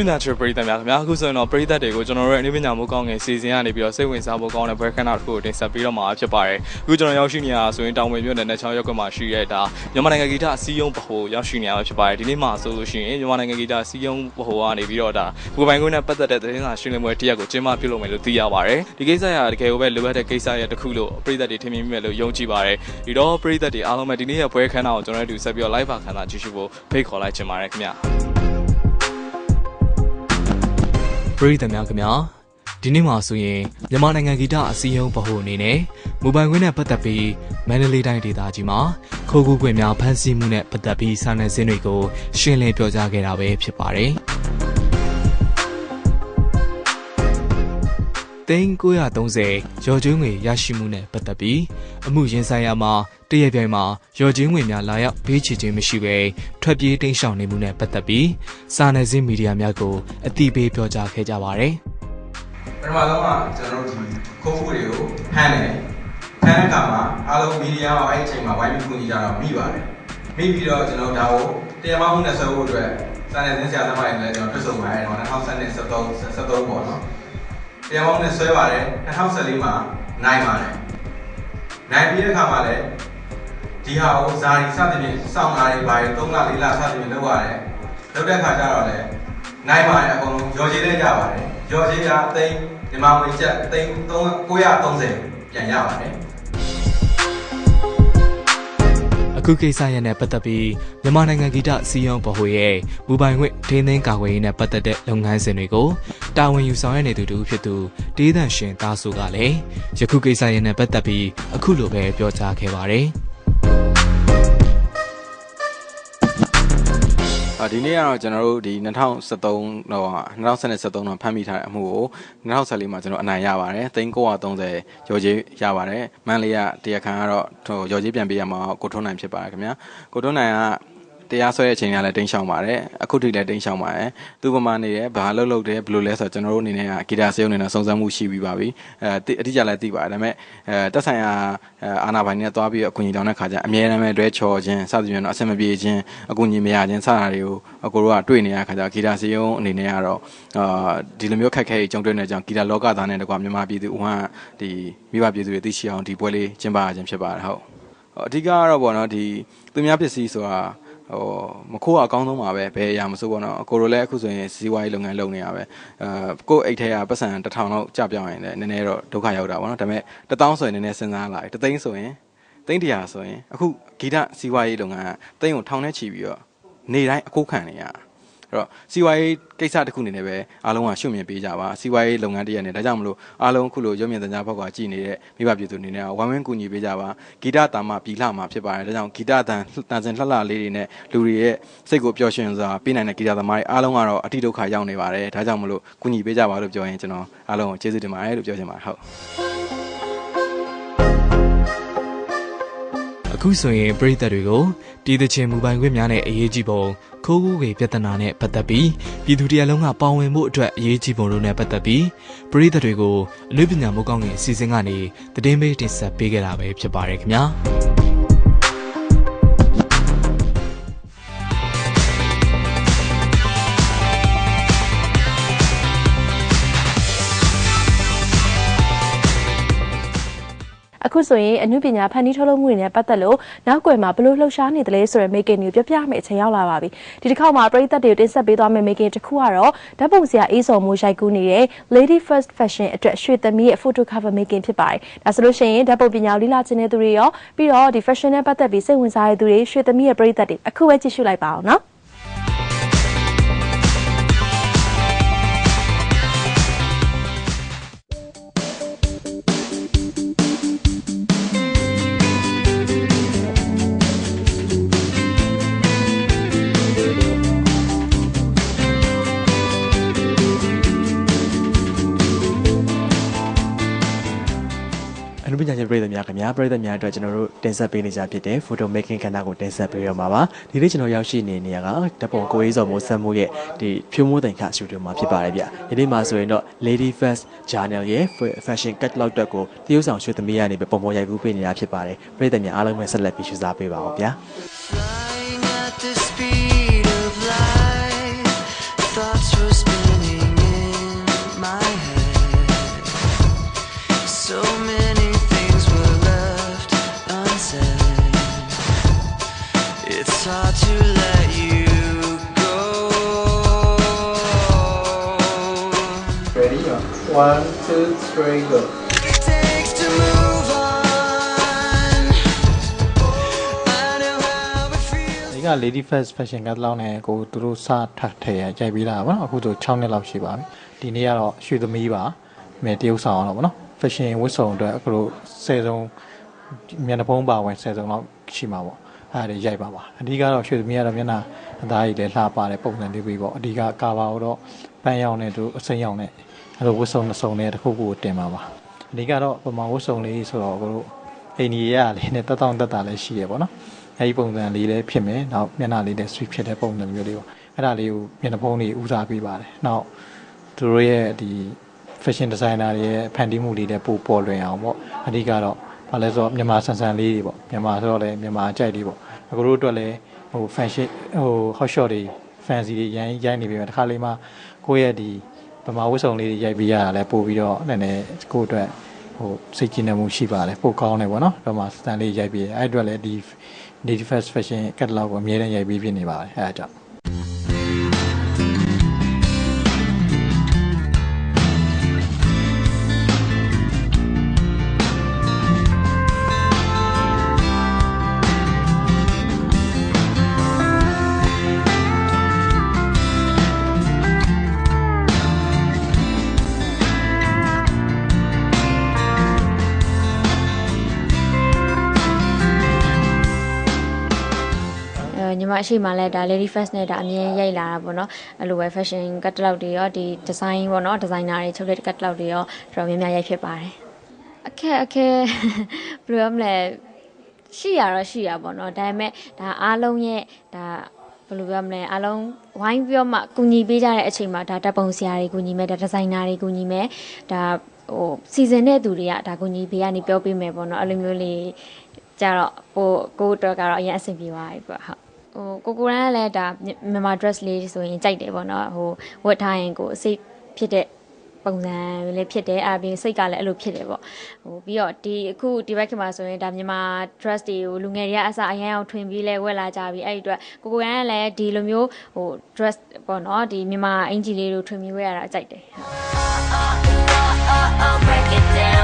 ပညာချစ်ပရိသတ်များခင်ဗျာအခုဆိုရင်တော့ပရိသတ်တွေကိုကျွန်တော်တို့ရဲ့အနုပညာမိုးကောင်းငယ်စီစဉ်ကနေပြီးတော့စိတ်ဝင်စားဖို့ကောင်းတဲ့ဘွဲခန်းနာတစ်ခုကိုတင်ဆက်ပေးတော့မှာဖြစ်ပါတယ်အခုကျွန်တော်ရောက်ရှိနေရတာဆိုရင်တောင်ဝင်မြို့နယ်နဲ့ချောင်းရပ်ကွက်မှာရှိတဲ့ဒါမြန်မာနိုင်ငံဂီတအစည်းအရုံးဗဟိုရောက်ရှိနေရမှာဖြစ်ပါတယ်ဒီနေ့မှာဆိုလို့ရှိရင်မြန်မာနိုင်ငံဂီတအစည်းအရုံးဗဟိုကနေပြီးတော့ဒါဘူပိုင်ကွင်းနဲ့ပတ်သက်တဲ့သတင်းစာရှင်းလင်းပွဲတစ်ရက်ကိုကျင်းပပြုလုပ်မယ်လို့သိရပါတယ်ဒီကိစ္စရတကယ်ကိုပဲလိုအပ်တဲ့ကိစ္စရတစ်ခုလို့ပရိသတ်တွေထင်မြင်မိမယ်လို့ယုံကြည်ပါတယ်ဒီတော့ပရိသတ်တွေအားလုံးပဲဒီနေ့ရဲ့ဘွဲခန်းနာကိုကျွန်တော်တို့ဆက်ပြီးတော့ live ပါခန်းနာကြည့်ရှုဖို့ဖိတ်ခေါ်လိုက်ချင်ပါတယ်ခင်ဗျာ ပရိသတ်များခင်ဗျာဒီနေ့မှာဆိုရင်မြန်မာနိုင်ငံဂီတအစည်းအရုံးဗဟိုအနေနဲ့မိုဘိုင်ခွင့်နဲ့ပတ်သက်ပြီးမန္တလေးတိုင်းဒေသကြီးမှာခိုးကူးခွင့်များဖမ်းဆီးမှုနဲ့ပတ်သက်ပြီးစာနယ်ဇင်းတွေကိုရှင်းလင်းပြောကြားခဲ့တာပဲဖြစ်ပါတယ်။ သိန်း930ရော်ကျွေးငွေရရှိမှုနဲ့ပတ်သက်ပြီးအမှုရင်ဆိုင်ရာမှာတရပြိုင်မှာရော်ကျွေးငွေများလာရောက်ဘေးချခြင်းမရှိဘဲထွက်ပြေးတိမ်းရှောင်နေမှုနဲ့ပတ်သက်ပြီးစာနယ်ဇင်းမီဒီယာများကိုအတိပေးပြောကြားခဲ့ကြပါတယ်။ပထမဆုံးကကျွန်တော်တို့ဒီခိုးခုတွေကိုဖမ်းတယ်ဖမ်းတဲ့အခါမှာအားလုံးမီဒီယာကအဲ့ဒီအချိန်မှာဝိုင်းပြီးကူညီကြတော့မိပါတယ်မိပြီးတော့ကျွန်တော်ဒါကိုတရားမမှုနဲ့ဆွဲဖို့အတွက်စာနယ်ဇင်းဆရာသမားတွေလည်းကျွန်တော်တွေ့ဆုံပါတယ်တော့2013 73ပေါ့နော် တရားမမှုနဲ့ဆွဲပါတယ်2014မှာနိုင်ပါတယ်နိုင်ပြီးတဲ့အခါမှာလည်းဒီဟာကိုဇာရီစသဖြင့်စောင့်လာတွေဘာတွေ3လ4လစသဖြင့်လုပ်ရတယ်လုပ်တဲ့အခါကျတော့လည်းနိုင်ပါတယ်အကုန်လုံးရော်ချေတဲ့ကြပါတယ်ရော်ချေကအသိန်းမြန်မာငွေကျပ်အသိန်း930ပြန်ရပါတယ် ခုကိစ္စရပ်နဲ့ပတ်သက်ပြီးမြန်မာနိုင်ငံဂီတစီယုံဗဟိုရဲ့မူပိုင်ခွင့်ဒင်းသင်းကာကွယ်ရေးနဲ့ပတ်သက်တဲ့လုပ်ငန်းစဉ်တွေကိုတာဝန်ယူဆောင်ရွက်နေသူတူဖြစ်သူဒေးသန့်ရှင်သားစုကလည်းယခုကိစ္စရပ်နဲ့ပတ်သက်ပြီးအခုလိုပဲပြောကြားခဲ့ပါတယ်။ ဒီနေ့ကတော့ကျွန်တော်တို့ဒီ2013တော့2013တော့ဖမ်းမိထားတဲ့အမှုကို2014မှာကျွန်တော်အနိုင်ရပါတယ်။သိန်း930ရော်ကြီးရပါတယ်။မန်လေးကတရားခံကတော့ရော်ကြီးပြန်ပေးရမှာကိုထွန်းနိုင်ဖြစ်ပါတယ်ခင်ဗျာ။ကိုထွန်းနိုင်က တရားစွဲတဲ့အချိန်ကလည်းတင်းရှောင်ပါတယ်အခုထိလည်းတင်းရှောင်ပါတယ်သူ့ပမာနေတယ်ဘာလို့လုပ်တယ်ဘယ်လိုလဲဆိုတော့ကျွန်တော်တို့အနေနဲ့ကဂီတာဆေးုံနေနဲ့စုံစမ်းမှုရှိပြီးပါပြီအဲအတိအကျလည်းသိပါတယ်ဒါပေမဲ့အဲတက်ဆိုင်ရာအာနာပိုင်နဲ့သွားပြီးအကူအညီတောင်းတဲ့ခါကျအမြဲတမ်းပဲတွဲချော်ခြင်းစသဖြင့်တော့အဆင်မပြေခြင်းအကူအညီမရခြင်းစတာတွေကိုအကိုတို့ကတွေ့နေရခါကျဂီတာဆေးုံအနေနဲ့ကတော့အာဒီလိုမျိုးခက်ခဲကြုံတွေ့နေကြအောင်ဂီတာလောကသားနဲ့တကွမြန်မာပြည်သူဦးဟန်ဒီမိဘပြည်သူတွေသိရှိအောင်ဒီပွဲလေးကျင်းပရခြင်းဖြစ်ပါတယ်ဟုတ်အဓိကကတော့ပေါ့နော်ဒီသူများပစ္စည်းဆိုတာ ဟိုမခိုးအကောင်းဆုံးပါပဲဘယ်အရာမစိုးပေါ့နော်အကိုတို့လည်းအခုဆိုရင်စီးပွားရေးလုပ်ငန်းလုပ်နေရပဲအဲကို့အိတ်ထဲကပတ်စံတစ်ထောင်လောက်ကြပြောင်းရင်လည်းနည်းနည်းတော့ဒုက္ခရောက်တာပေါ့နော်ဒါပေမဲ့တစ်သောင်းဆိုရင်နည်းနည်းစဉ်းစားလာပြီတစ်သိန်းဆိုရင်သိန်းတရာဆိုရင်အခုဂီတစီးပွားရေးလုပ်ငန်းကသိန်းကိုထောင်နဲ့ချီပြီးတော့နေတိုင်းအကိုခံနေရတာ အဲ့တော့စီဝါရေးကိစ္စတစ်ခုအနေနဲ့ပဲအားလုံးကရှုမြင်ပေးကြပါစီဝါရေးလုပ်ငန်းတရက်နဲ့ဒါကြောင့်မလို့အားလုံးခုလိုရုံမြင့်သညာဘက်ကကြည်နေတဲ့မိဘပြည်သူအနေနဲ့ဝမ်းဝင်းကူညီပေးကြပါဂီတတာမပြီလှမှာဖြစ်ပါတယ်ဒါကြောင့်ဂီတတန်တန်စင်လှလှလေးတွေနဲ့လူတွေရဲ့စိတ်ကိုပျော်ရွှင်စွာပေးနိုင်တဲ့ဂီတသမားတွေအားလုံးကတော့အတိဒုက္ခရောက်နေပါတယ်ဒါကြောင့်မလို့ကူညီပေးကြပါလို့ပြောရင်ကျွန်တော်အားလုံးကိုကျေးဇူးတင်ပါတယ်လို့ပြောချင်ပါတယ်ဟုတ် အခုဆိုရင်ပြည်သက်တွေကိုတီးသချင်းမူပိုင်ခွင့်များနဲ့အရေးကြီးပုံခိုးကူးဝေပြဿနာနဲ့ပတ်သက်ပြီးပြည်သူတရားလုံးကပါဝင်မှုအတွက်အရေးကြီးပုံတို့နဲ့ပတ်သက်ပြီးပြည်သက်တွေကိုအနုပညာမိုးကောင်းငင်အစီအစဉ်ကနေသတင်းပေးတင်ဆက်ပေးခဲ့တာပဲဖြစ်ပါတယ်ခင်ဗျာ။ အခုဆိုရင်အမှုပညာဖန်တီးထုတ်လုပ်မှုတွေနဲ့ပတ်သက်လို့နောက်ွယ်မှာဘလို့လှုပ်ရှားနေတယ်လဲဆိုရယ် making ကိုပြပြမယ်အချိန်ရောက်လာပါပြီဒီတစ်ခေါက်မှာပရိသတ်တွေကိုတင်ဆက်ပေးသွားမယ့် making တစ်ခုကတော့ဓာတ်ပုံဆရာအေးစော်မိုးရိုက်ကူးနေတဲ့ Lady First Fashion အတွက်ရွှေသမီးရဲ့ photo cover making ဖြစ်ပါတယ်ဒါဆိုလို့ရှိရင်ဓာတ်ပုံပညာကိုလိလာခြင်းတဲ့သူတွေရောပြီးတော့ဒီ fashion နဲ့ပတ်သက်ပြီးစိတ်ဝင်စားတဲ့သူတွေရွှေသမီးရဲ့ပရိသတ်တွေအခုပဲကြည့်ရှုလိုက်ပါအောင်နော် ပညာရှင်ပြည်သူများခင်ဗျာပြည်သူများအတွက်ကျွန်တော်တို့တင်ဆက်ပေးနေကြဖြစ်တဲ့ photo making ကဏ္ဍကိုတင်ဆက်ပေးရမှာပါဒီနေ့ကျွန်တော်ရောက်ရှိနေနေရကဓာတ်ပုံကိုရေးစော်မိုးဆက်မှုရဲ့ဒီဖြိုးမိုးတိုင်ခစတူဒီယိုမှာဖြစ်ပါတယ်ဗျဒီနေ့မှာဆိုရင်တော့ Lady First Journal ရဲ့ fashion catalog တက်ကိုတရုပ်ဆောင်ရွှေသမီးရနေပဲပုံပေါ်ရိုက်ကူးပေးနေတာဖြစ်ပါတယ်ပြည်သူများအားလုံးပဲဆက်လက်ပြီးရှုစားပေးပါအောင်ဗျာ One, two, three, go. takes to move on. I know how it feels. ဒီက Lady First Fashion Catalog နဲ့ကိုသူတို့စထပ်ထည့်ရကြိုက်ပြီးလာပါတော့အခုဆို6နှစ်လောက်ရှိပါပြီဒီနေ့ကတော့ရွှေသမီးပါမြေတရုပ်ဆောင်အောင်တော့ဗောနော် Fashion ဝတ်စုံအတွက်အခုတို့10စုံမျက်နှာဖုံးပါဝင်10စုံလောက်ရှိမှာပေါ့အဲ့ဒါတွေရိုက်ပါပါအဓိကတော့ရွှေသမီးကတော့မျက်နှာအသားကြီးလည်းလှပတဲ့ပုံစံလေးပြီးပေါ့အဓိကကာဘာကိုတော့ပန်းရောင်နဲ့သူအစိမ်းရောင်နဲ့ အဲ့လိုဝတ်စုံနှစ်စုံနဲ့တစ်ခုခုကိုတင်ပါပါအဓိကတော့ပမာဝတ်စုံလေးဆိုတော့အခုတို့အိန္ဒိယလေးနဲ့တက်တောင့်တက်တာလည်းရှိရပေါ့နော်အဲဒီပုံစံလေးလည်းဖြစ်မယ်နောက်မျက်နှာလေးလည်း sweet ဖြစ်တဲ့ပုံစံမျိုးလေးပေါ့အဲ့ဒါလေးကိုမျက်နှာဖုံးလေးဦးစားပေးပါတယ်နောက်သူတို့ရဲ့ဒီ fashion designer တွေရဲ့ဖန်တီးမှုလေးလည်းပိုပေါ်လွင်အောင်ပေါ့အဓိကတော့ဘာလဲဆိုတော့မြန်မာဆန်ဆန်လေးတွေပေါ့မြန်မာဆိုတော့လည်းမြန်မာအကြိုက်လေးပေါ့အခုတို့အတွက်လည်းဟို fashion ဟို hot shot တွေ fancy တွေရိုင်းရိုင်းနေပြီတခါလေးမှကိုယ့်ရဲ့ဒီ ဗမာဝတ်စုံလေးတွေရိုက်ပြီးရတာလည်းပို့ပြီးတော့နည်းနည်းကိုယ့်အတွက်ဟိုစိတ်ကြည်နမှုရှိပါတယ်ပို့ကောင်းတယ်ပေါ့နော်ဗမာစတန်လေးရိုက်ပြီးအဲ့အတွက်လည်းဒီ Native Fast Fashion Catalog ကိုအများနဲ့ရိုက်ပြီးဖြစ်နေပါတယ်အဲဒါကြောင့် ညီမရှိမှလည်းဒါ lady first နဲ့ဒါအမြင်ရိုက်လာတာပေါ့နော်အဲ့လိုပဲ fashion catalog တွေရောဒီ design ပေါ့နော် designer တွေချုပ်တဲ့ catalog တွေရောတော်တော်များများရိုက်ဖြစ်ပါတယ်အခက်အခဲဘယ်လိုရမလဲရှိရတော့ရှိရပေါ့နော်ဒါပေမဲ့ဒါအားလုံးရဲ့ဒါဘယ်လိုပြောမလဲအားလုံးဝိုင်းပြီးတော့မှကူညီပေးကြတဲ့အချိန်မှာဒါတပ်ပုံဆရာတွေကူညီမယ်ဒါဒီဇိုင်နာတွေကူညီမယ်ဒါဟိုစီစဉ်တဲ့သူတွေကဒါကူညီပေးကနေပြောပေးမယ်ပေါ့နော်အဲ့လိုမျိုးလေးကြတော့ပိုကိုယ့်အတွက်ကတော့အရင်အဆင်ပြေသွားပြီပေါ့ဟုတ် ဟိုကိုကိုရန်ကလည်းဒါမြန်မာ dress လေးဆိုရင်ကြိုက်တယ်ပေါ့နော်ဟိုဝတ်ထားရင်ကိုအစိတ်ဖြစ်တဲ့ပုံစံလေးဖြစ်တယ်အပြင်စိတ်ကလည်းအဲ့လိုဖြစ်တယ်ပေါ့ဟိုပြီးတော့ဒီအခုဒီဘက်ခင်မှာဆိုရင်ဒါမြန်မာ dress တွေကိုလူငယ်တွေကအစအရင်အောင်ထွင်ပြီးလဲဝတ်လာကြပြီအဲ့ဒီအတွက်ကိုကိုရန်ကလည်းဒီလိုမျိုးဟို dress ပေါ့နော်ဒီမြန်မာအင်ဂျီလေးတွေထွင်ပြီးဝတ်ရတာကြိုက်တယ်ဟုတ် Break it down